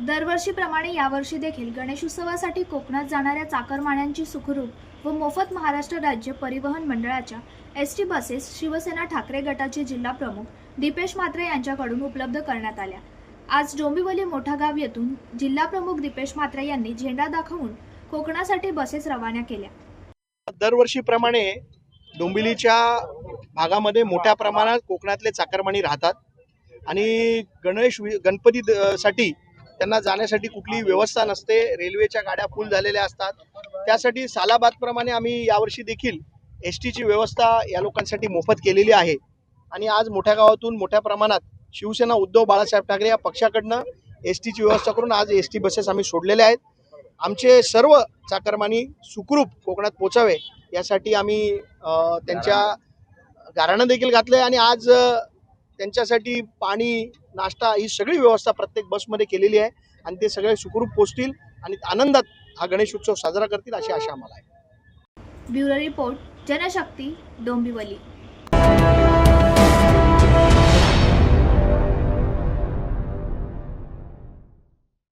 दरवर्षीप्रमाणे यावर्षी देखील गणेशोत्सवासाठी कोकणात जाणाऱ्या चाकरमान्यांची सुखरूप व मोफत महाराष्ट्र राज्य परिवहन मंडळाच्या S T buses Shivsena Thackeray गटाचे जिल्हा प्रमुख दीपेश म्हात्रे यांच्याकडून उपलब्ध करण्यात आल्या. आज डोंबिवली मोठा गाव येथून जिल्हा प्रमुख दीपेश म्हात्रे यांनी झेंडा दाखवून कोकणासाठी बसेस रवाना केल्या. दरवर्षीप्रमाणे डोंबिवलीच्या भागामध्ये मोठ्या प्रमाणात कोकणातले चाकरमानी राहतात आणि गणेश गणपतीसाठी गणपती साठी त्यांना जाण्यासाठी कुठलीही व्यवस्था नसते. रेल्वेच्या गाड्या फुल झालेल्या असतात. त्यासाठी सालाबादप्रमाणे आम्ही यावर्षी देखील एस टीची व्यवस्था या लोकांसाठी मोफत केलेली आहे. आणि आज मोठ्या गावातून मोठ्या प्रमाणात शिवसेना उद्धव बाळासाहेब ठाकरे या पक्षाकडनं एस टीची व्यवस्था करून आज एस टी बसेस आम्ही सोडलेल्या आहेत. आमचे सर्व चाकरमानी सुखरूप कोकणात पोचावे यासाठी आम्ही त्यांच्या गाऱ्हाणं देखील घातलं आणि आज त्यांच्यासाठी पाणी नाश्ता ही सगळी व्यवस्था प्रत्येक बसमध्ये केलेली आहे आणि ते सगळे सुखरूप पोचतील आणि आनंदात हा गणेश उत्सव साजरा करतील अशी आशा आम्हाला आहे. Bureau report Janshakti Dombivli.